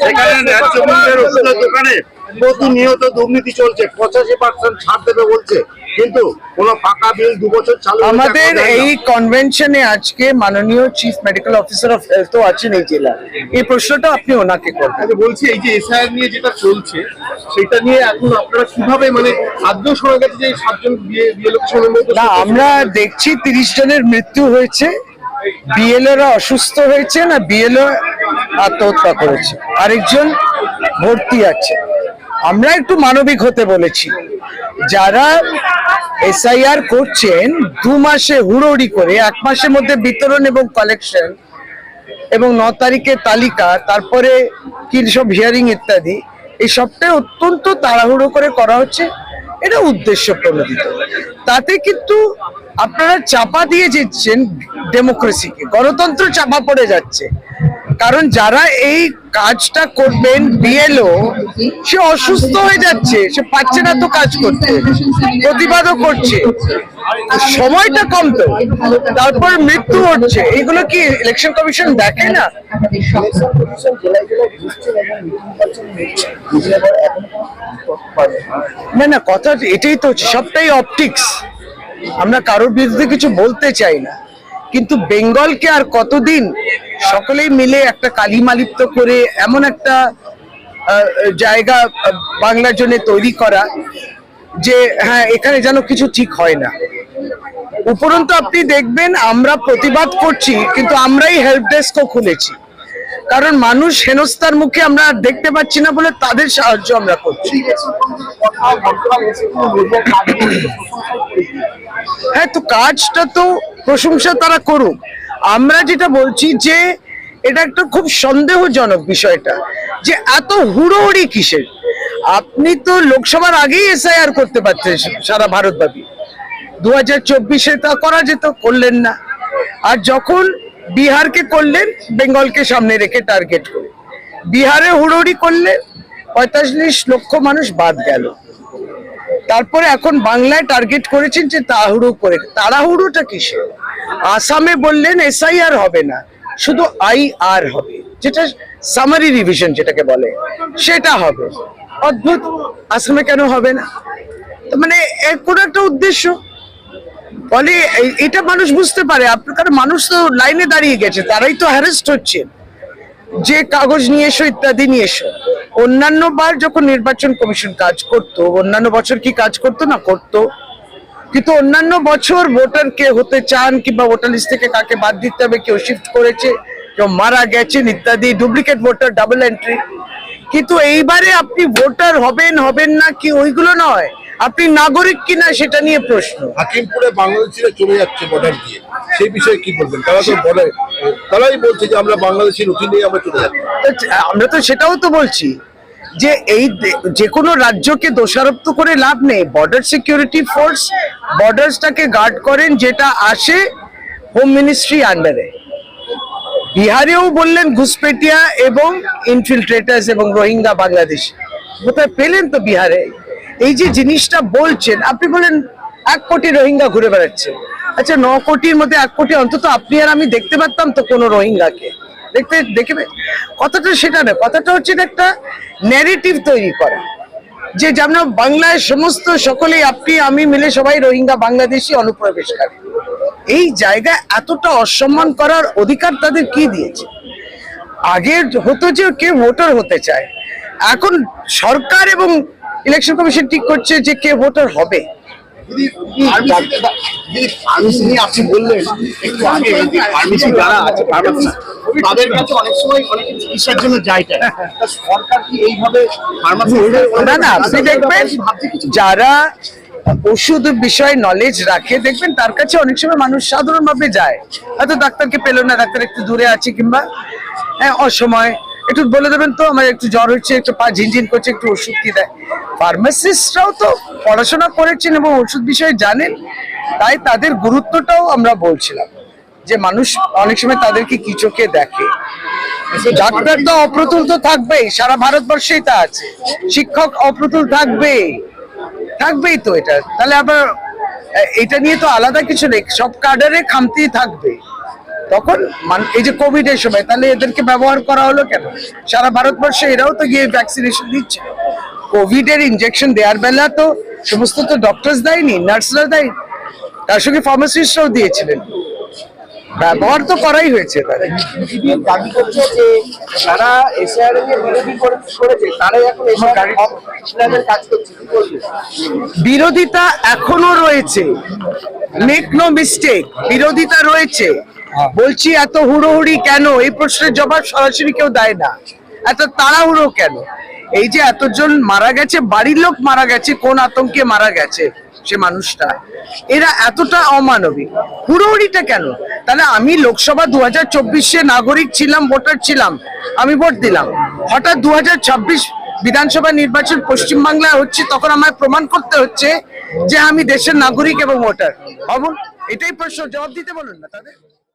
সেখানে ন্যায্য মূল্যের ওষুধের দোকানে প্রতিনিয়ত দুর্নীতি চলছে পঁচাশি পার্সেন্ট ছাড় দেবে বলছে। কিন্তু কোনো পাকা বিল দু বছর চালু আমাদের। এই কনভেনশনে আজকে মাননীয় চিফ মেডিকেল অফিসার অফ হেলথও আছেন এই জেলা। এই প্রশ্নটা আপনি ওনাকে করবেন। বলছি এই যে এসআইআর নিয়ে যেটা চলছে সেটা নিয়ে এখন আপনারা কীভাবে মানে আদৌ শোনা গেছে যে সাতজন বিয়ে বিয়ে লোক আমরা দেখছি তিরিশ জনের মৃত্যু হয়েছে। বিএলওরা অসুস্থ হয়েছে না বিএলও আত্মহত্যা করেছে? আরেকজন ভর্তি আছে। আমরা একটু মানবিক হতে বলেছি। যারা এসআইআর করছেন, দু মাসে হুড়োড়ি করে, এক মাসের মধ্যে বিতরণ এবং কালেকশন এবং ন তারিখের তালিকা, তারপরে কি সব হিয়ারিং ইত্যাদি, এই সবটাই অত্যন্ত তাড়াহুড়ো করে করা হচ্ছে। এটা উদ্দেশ্য প্রণোদিত তাতে কিন্তু আপনারা চাপা দিয়ে দিচ্ছেন ডেমোক্রেসিকে গণতন্ত্র চাপা পড়ে যাচ্ছে। কারণ যারা এই কাজটা করবেন বিএলও, সে অসুস্থ হয়ে যাচ্ছে, সে পাচ্ছে না তো কাজ করতে, প্রতিবাদও করছে। সময়টা কম তো, তারপর মৃত্যু হচ্ছে। এগুলো কি ইলেকশন কমিশন দেখে না? না না, কথা এটাই তো সবটাই অপটিক্স আমরা কারোর বিরুদ্ধে কিছু বলতে চাই না। কিন্তু বেঙ্গলকে আর কতদিন সকলেই মিলে একটা কালিমালিপ্ত করে এমন একটা জায়গা বাংলার জন্য তৈরি করা যে হ্যাঁ এখানে যেন কিছু ঠিক হয় না। উপরন্তু আপনি দেখবেন আমরা প্রতিবাদ করছি, কিন্তু আমরাই হেল্প ডেস্কও খুলেছি। কারণ মানুষ হেনস্তার মুখে আমরা দেখতে পাচ্ছি না বলে তাদের সাহায্য আমরা করছি। হ্যাঁ তো কাজটা তো প্রশংসা তারা করুক। আমরা যেটা বলছি যে এটা একটা খুব সন্দেহজনক বিষয়টা যে এত হুড়োহুড়ি কিসের? আপনি তো লোকসভার আগেই এসআইআর করতে পারতেন সারা ভারতব্যাপী। দু হাজার চব্বিশে তা করা যেত, করলেন না। আর যখন বিহারকে করলেন, বেঙ্গলকে সামনে রেখে টার্গেট করে। বিহারে হুড়োহুড়ি করলে পঁয়তাল্লিশ লক্ষ মানুষ বাদ গেল। তারপরে এখন বাংলায় টার্গেট করেছেন যে তাড়াহুড়ো করে। তাড়াহুড়োটা কিসে? আসামে বললেন এসআইআর হবে না, শুধু আই আর হবে, যেটা সামারি রিভিশন যেটাকে বলে, সেটা হবে। অদ্ভুত, আসামে কেন হবে না? মানে কোনো একটা উদ্দেশ্য। এই- এটা মানুষ বুঝতে পারে আপনার মানুষ তো লাইনে দাঁড়িয়ে গেছে, তারাই তো হ্যারেস্ট হচ্ছে। যে কাগজ নিয়ে এসো, ইত্যাদি নিয়ে এসো। অন্যান্য বার যখন নির্বাচন কমিশন কাজ করত, অন্যান্য বছর কি কাজ করতো না? করতো। কিন্তু অন্যান্য বছর ভোটার কে হতে চান কিংবা ভোটার লিস্ট থেকে কাকে বাদ দিতে হবে, কেউ শিফট করেছে, কেউ মারা গেছেন ইত্যাদি ডুপ্লিকেট ভোটার ডাবল এন্ট্রি কিন্তু এইবারে আপনি ভোটার হবেন হবেন না কি ওইগুলো নয়। আপনি নাগরিক কিনা সেটা নিয়ে প্রশ্ন। হাকিমপুরে বাংলাদেশিরা চলে যাচ্ছে বর্ডার দিয়ে। সেই বিষয়ে কি বলবেন? তারা তো বলে, তারাই বলছে যে আমরা বাংলাদেশি নথি নিয়ে আমরা চলে যাচ্ছি। আমরা তো সেটাও তো বলছি যে এই যে কোনো রাজ্যকে দোষারোপ করে লাভ নেই। বর্ডার সিকিউরিটি ফোর্স বর্ডার্সটাকে গার্ড করেন যেটা আসে হোম মিনিস্ট্রি আন্ডারে বিহারেও বললেন ঘুসপেটিয়া এবং ইনফিল্ট্রেটার্স এবং রোহিঙ্গা বাংলাদেশ। কোথায় পেলেন তো বিহারে? এই যে জিনিসটা বলছেন, আপনি বলেন এক কোটি রোহিঙ্গা ঘুরে বেড়াচ্ছে। আচ্ছা ন কোটির মধ্যে এক কোটি, অন্তত আপনি আর আমি দেখতে পারতাম তো কোনো রোহিঙ্গাকে। দেখতে দেখবে? কথাটা সেটা না, কথাটা হচ্ছে একটা ন্যারেটিভ তৈরি করা। যে যেমন বাংলায় সমস্ত সকলেই আপনি, আমি মিলে সবাই রোহিঙ্গা বাংলাদেশি অনুপ্রবেশকারী। এই জায়গায় এতটা অসম্মান করার অধিকার তাদের কি দিয়েছে? আগে হতো যে কে ভোটার হতে চায়। এখন সরকার এবং ইলেকশন কমিশন ঠিক করছে যে কে ভোটার হবে। ফার্মেসি নিয়ে আপনি বললেন একটু আগে যে ফার্মেসি যারা আছে ফার্মেসি তাদের কাছে অনেক সময় অনেক চিকিৎসার জন্য যায় সরকার কি এইভাবে ফার্মাসি না না আপনি দেখবেন যারা ওষুধ বিষয়ে নলেজ রাখে দেখবেন তার কাছে অনেক সময় মানুষ সাধারণভাবে যায়। হয়তো ডাক্তারকে পেল না ডাক্তার একটু দূরে আছে কিংবা হ্যাঁ অসময় একটু বলে দেবেন তো? আমার একটু জ্বর হচ্ছে, একটু পা ঝিনঝিন করছে, একটু ওষুধ কি দেয়? ফার্মাসিস্টরাও তো পড়াশোনা করেছেন এবং ওষুধ বিষয়ে জানেন, তাই তাদের গুরুত্বটাও আমরা বলছিলাম যে মানুষ অনেক সময় তাদেরকে কি চোখে দেখে। ডাক্তার তো অপ্রতুল তো থাকবেই, সারা ভারতবর্ষেই তা আছে। শিক্ষক অপ্রতুল থাকবেই থাকবেই তো এটা। তাহলে আবার এটা নিয়ে তো আলাদা কিছু নেই, সব কার্ডারে খামতি থাকবে তখন মান- এই যে কোভিড এর সময় তাহলে এদেরকে ব্যবহার করা হলো কেন? সারা ভারতবর্ষে এরাও তো গিয়ে ভ্যাকসিনেশন দিচ্ছে। কোভিড এর ইনজেকশন দেওয়ার বেলা তো সমস্ত তো ডক্টরস দেয়নি নার্সরা দেয়নি। তার সঙ্গে ফার্মাসিস্টরাও দিয়েছিলেন। ব্যবহার তো করাই হয়েছে দাবি করছে যে যারা এসআইআর বিরোধী করেছে তারাই এখন কাজ করছে। বিরোধিতা এখনও রয়েছে। মেক নো মিস্টেক বিরোধিতা রয়েছে। বলছি, এত হুড়োহুড়ি কেন? এই প্রশ্নের জবাব সরাসরি কেউ দেয় না। এত তাড়াহুড়ো কেন? এই যে এতজন মারা গেছে, বাড়ির লোক মারা গেছে, কোন আতঙ্কে মারা গেছে সে মানুষটা? এরা এতটা অমানবিক। হুড়োহুড়িটা কেন? তাহলে আমি লোকসভা দু হাজার চব্বিশে নাগরিক ছিলাম, ভোটার ছিলাম, আমি ভোট দিলাম। হঠাৎ দু হাজার ছাব্বিশ বিধানসভা নির্বাচন পশ্চিমবাংলায় হচ্ছে, তখন আমায় প্রমাণ করতে হচ্ছে যে আমি দেশের নাগরিক এবং ভোটার। বাবু, এটাই প্রশ্ন, জবাব দিতে বলুন না তাদের।